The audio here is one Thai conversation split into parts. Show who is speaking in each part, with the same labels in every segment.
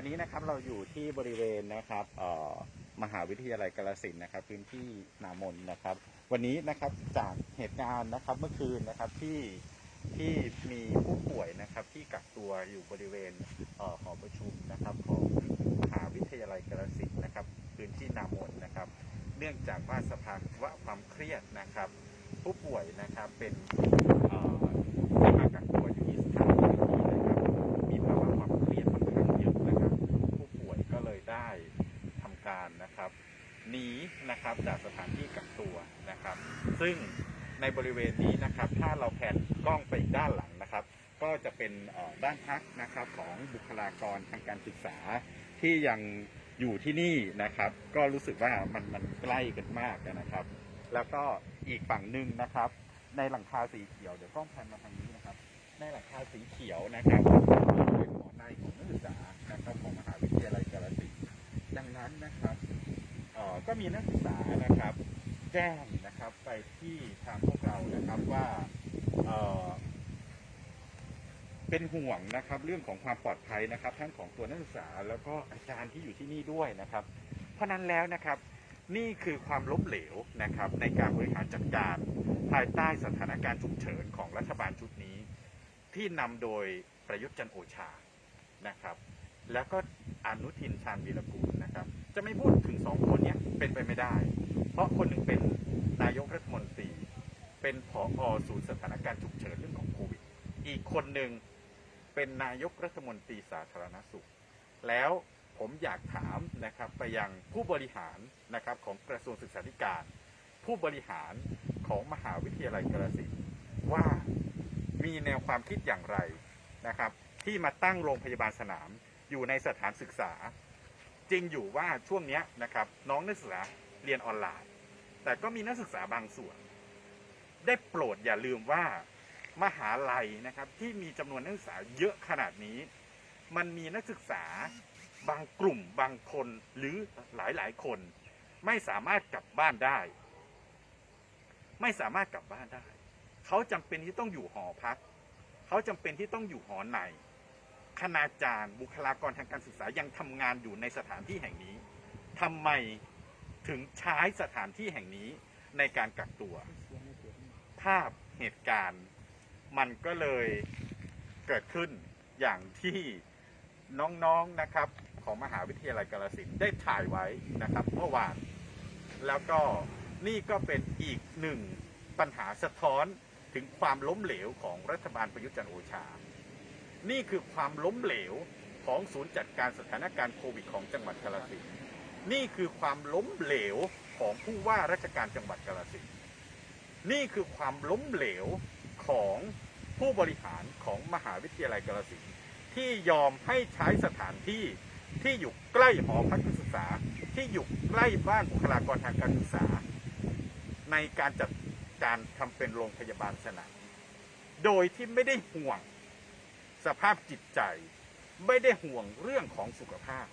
Speaker 1: วันนี้นะครับเราอยู่ที่บริเวณนะครับมหาวิทยาลัยกาฬสินนะครับ พื้นที่นามนนะครับ วันนี้นะครับจากเหตุการณ์นะครับเมื่อคืนนะครับที่ที่มีผู้ป่วยนะครับที่กักตัวอยู่บริเวณเอ่อหอประชุมนะครับของมหาวิทยาลัยกาฬสินนะครับ พื้นที่นามนนะครับ เนื่องจากว่าสภาวะความเครียดนะครับ ผู้ป่วยนะครับเป็นเอ่อที่มากักตัวอยู่ที่สถานที่นี้นะครับ มีภาวะความเครียดค่อนข้างเยอะนะครับ ผู้ป่วยก็เลยได้ทำการนะครับห นะครับจากสถานที่กักตัวนะครับ ซึ่งในบริเวณนี้นะครับถ้าเราแผนกล้องไปด้านหลังนะครับ ก็จะเป็นบ้านพักนะครับของบุคลากรทางการศึกษาที่ยังอยู่ที่นี่นะครับ ก็รู้สึกว่ามันมันใกล้กันมากนะครับ แล้วก็อีกฝั่งหนึ่งนะครับ ในหลังคาสีเขียวเดี๋ยวกล้องแพนมาทางนี้นะครับ ในหลังคาสีเขียวนะครับเป็นหอในของนักศึกษานะครับของมหาวิทยาลัยกาฬสินธุ์ดังนั้นนะครับเอ่อ ก็มีนักศึกษานะครับ แจ้งนะครับไปที่ทางพวกเรานะครับว่าเเป็นห่วงนะครับเรื่องของความปลอดภัยนะครับ ทั้งของตัวนักศึกษาแล้วก็อาจารย์ที่อยู่ที่นี่ด้วยนะครับ เพราะนั้นแล้วนะครับนี่คือความล้มเหลวนะครับในการบริหารจัดการภายใต้สถานการณ์ฉุกเฉินของรัฐบาลชุดนี้ ที่นำโดยประยุทธ์จันโอชานะครับ แล้วก็ อนุทินชาญวีรกูลนะครับ จะไม่พูดถึงสองคนนี้เป็นไปไม่ได้ เพราะคนหนึ่งเป็นนายกรัฐมนตรี เป็นผออศูนย์สถานการณ์ฉุกเฉินเรื่องของโควิด อีกคนหนึ่งเป็นนายกรัฐมนตรีสาธารณสุข แล้วผมอยากถามนะครับไปยังผู้บริหารนะครับของกระทรวงศึกษาธิการ ผู้บริหารของมหาวิทยาลัยกาฬสินว่ามีแนวความคิดอย่างไรนะครับ ที่มาตั้งโรงพยาบาลสนาม อยู่ในสถานศึกษา จริงอยู่ว่าช่วงนี้นะครับ น้องนักศึกษาเรียนออนไลน์ แต่ก็มีนักศึกษาบางส่วน ได้โปรดอย่าลืมว่ามหาลัยนะครับที่มีจำนวนนักศึกษาเยอะขนาดนี้ มันมีนักศึกษาบางกลุ่มบางคนหรือหลายๆคน ไม่สามารถกลับบ้านได้ ไม่สามารถกลับบ้านได้ เขาจำเป็นที่ต้องอยู่หอพัก เขาจำเป็นที่ต้องอยู่หอใน คณาจารย์ บุคลากรทางการศึกษายังทำงานอยู่ในสถานที่แห่งนี้ทำไมถึงใช้สถานที่แห่งนี้ในการกักตัว ภาพเหตุการณ์มันก็เลยเกิดขึ้นอย่างที่น้องๆนะครับของมหาวิทยาลัยกาฬสินได้ถ่ายไว้นะครับเมื่อวาน แล้วก็นี่ก็เป็นอีกหนึ่งปัญหาสะท้อนถึงความล้มเหลวของรัฐบาลประยุทธ์จันทร์โอชา นี่คือความล้มเหลวของศูนย์จัดการสถานการณ์โควิดของจังหวัดกาฬสินธุ์นี่คือความล้มเหลวของผู้ว่าราชการจังหวัดกาฬสินธุ์นี่คือความล้มเหลวของผู้บริหารของมหาวิทยาลัยกาฬสินธุ์ที่ยอมให้ใช้สถานที่ที่อยู่ใกล้หอพักนักศึกษาที่อยู่ใกล้บ้านบุคลากรทางการศึกษา ในการจัดการทำเป็นโรงพยาบาลสนามโดยที่ไม่ได้ห่วง สภาพจิตใจ ไม่ได้ห่วงเรื่องของสุขภาพ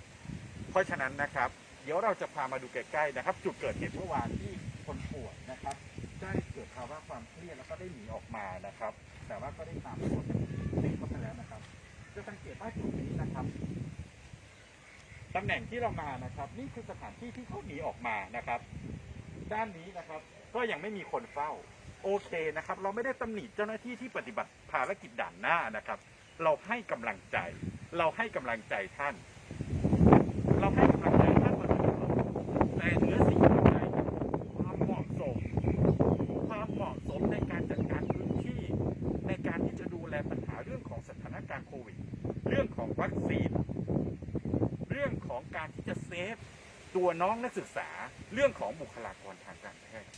Speaker 1: เพราะฉะนั้นนะครับ เดี๋ยวเราจะพามาดูใกล้ๆนะครับ จุดเกิดเหตุเมื่อวานที่คนป่วยนะครับ ได้เกิดภาวะความเครียดแล้วก็ได้หนีออกมานะครับ แต่ว่าก็ได้ตามตัวติดเข้าไปแล้วนะครับ จะสังเกตว่าจุดนี้นะครับตำแหน่งที่เรามานะครับ นี่คือสถานที่ที่เขาหนีออกมานะครับ ด้านนี้นะครับ ก็ยังไม่มีคนเฝ้า โอเคนะครับ เราไม่ได้ตำหนิเจ้าหน้าที่ที่ปฏิบัติภารกิจด่านหน้านะครับ เราให้กำลังใจ เราให้กำลังใจท่าน เราให้กำลังใจท่านมาตลอดแต่เหนือสิ่งอื่นใดความเหมาะสม ความเหมาะสมในการจัดการพื้นที่ ในการที่จะดูแลปัญหาเรื่องของสถานการณ์โควิด เรื่องของวัคซีน เรื่องของการที่จะเซฟตัวน้องนักศึกษาเรื่องของบุคลากรทางการแพทย์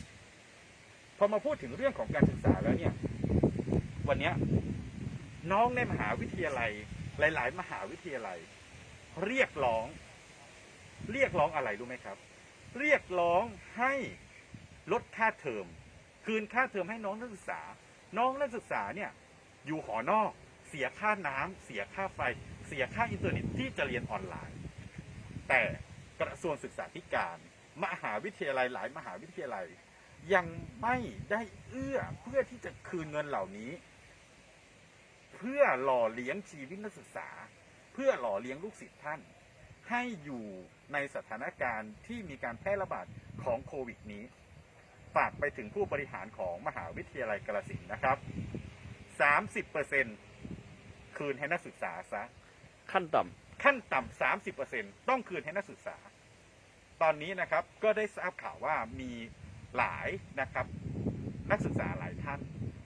Speaker 1: พอมาพูดถึงเรื่องของการศึกษาแล้วเนี่ย วันนี้ น้องในมหาวิทยาลัย หลาย ๆ มหาวิทยาลัย เรียกร้อง เรียกร้องอะไรรู้ไหมครับ เรียกร้องให้ลดค่าเทอม คืนค่าเทอมให้น้องนักศึกษา น้องนักศึกษาเนี่ยอยู่หอนอกเสียค่าน้ำเสียค่าไฟ เสียค่าอินเทอร์เน็ตที่จะเรียนออนไลน์ แต่กระทรวงศึกษาธิการ มหาวิทยาลัยหลายมหาวิทยาลัย ยังไม่ได้เอื้อเพื่อที่จะคืนเงินเหล่านี้ เพื่อหล่อเลี้ยงชีวิตนักศึกษา เพื่อหล่อเลี้ยงลูกศิษย์ท่าน ให้อยู่ในสถานการณ์ที่มีการแพร่ระบาดของโควิดนี้ ฝากไปถึงผู้บริหารของมหาวิทยาลัยกาฬสินธุ์นะครับ 30%คืนให้นักศึกษาซะ
Speaker 2: ขั้นต่ำ
Speaker 1: ขั้นต่ำสามสิบเปอร์เซ็นต้องคืนให้นักศึกษา ตอนนี้นะครับก็ได้ทราบข่าวว่ามีหลายนะครับ นักศึกษาหลายท่าน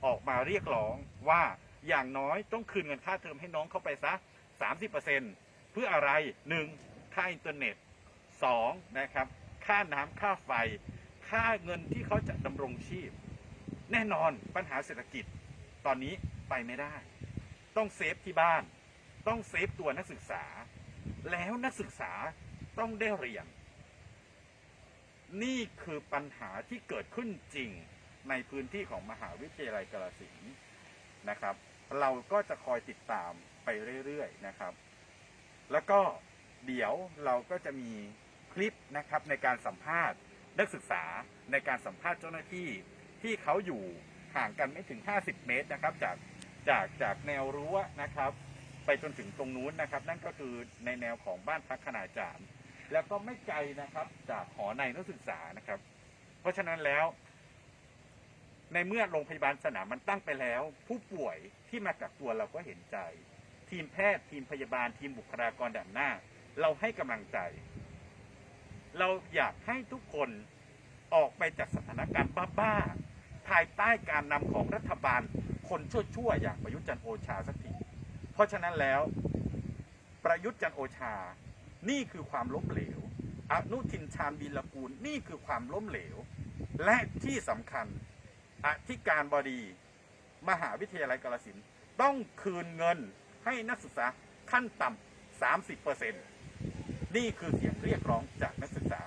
Speaker 1: ออกมาเรียกร้องว่า อย่างน้อยต้องคืนเงินค่าเทอมให้น้องเข้าไปซะสามสิบเปอร์เซ็นเพื่ออะไรหนึ่งค่าอินเทอร์เน็ตสองนะครับ ค่าน้ำค่าไฟ ค่าเงินที่เขาจะดำรงชีพ แน่นอนปัญหาเศรษฐกิจ ตอนนี้ไปไม่ได้ ต้องเซฟที่บ้าน ต้องเซฟตัวนักศึกษา แล้วนักศึกษาต้องได้เรียน นี่คือปัญหาที่เกิดขึ้นจริงในพื้นที่ของมหาวิทยาลัยกาฬสินธุ์นะครับ เราก็จะคอยติดตามไปเรื่อยๆนะครับ แล้วก็เดี๋ยวเราก็จะมีคลิปนะครับในการสัมภาษณ์นักศึกษาในการสัมภาษณ์เจ้าหน้าที่ที่เขาอยู่ห่างกันไม่ถึง 50 เมตรนะครับ จากจากจากแนวรั้วนะครับ ไปจนถึงตรงนู้นนะครับ นั่นก็คือในแนวของบ้านพักขนาดจารย์ แล้วก็ไม่ไกลนะครับจากหอในนักศึกษานะครับ เพราะฉะนั้นแล้ว ในเมื่อโรงพยาบาลสนามมันตั้งไปแล้ว ผู้ป่วยที่มากักตัวเราก็เห็นใจ ทีมแพทย์ทีมพยาบาลทีมบุคลากรด่านหน้า เราให้กำลังใจ เราอยากให้ทุกคนออกไปจากสถานการณ์บ้าๆภายใต้การนำของรัฐบาลคนชั่วๆอย่างประยุทธ์จันโอชาสักทีเพราะฉะนั้นแล้ว ประยุทธ์จันโอชา นี่คือความล้มเหลวอนุทินชาญวีรกูลนี่คือความล้มเหลว และที่สำคัญ อธิการบดี มหาวิทยาลัยกาฬสินต้องคืนเงินให้นักศึกษาขั้นต่ำ30%นี่คือเสียงเรียกร้องจากนักศึกษา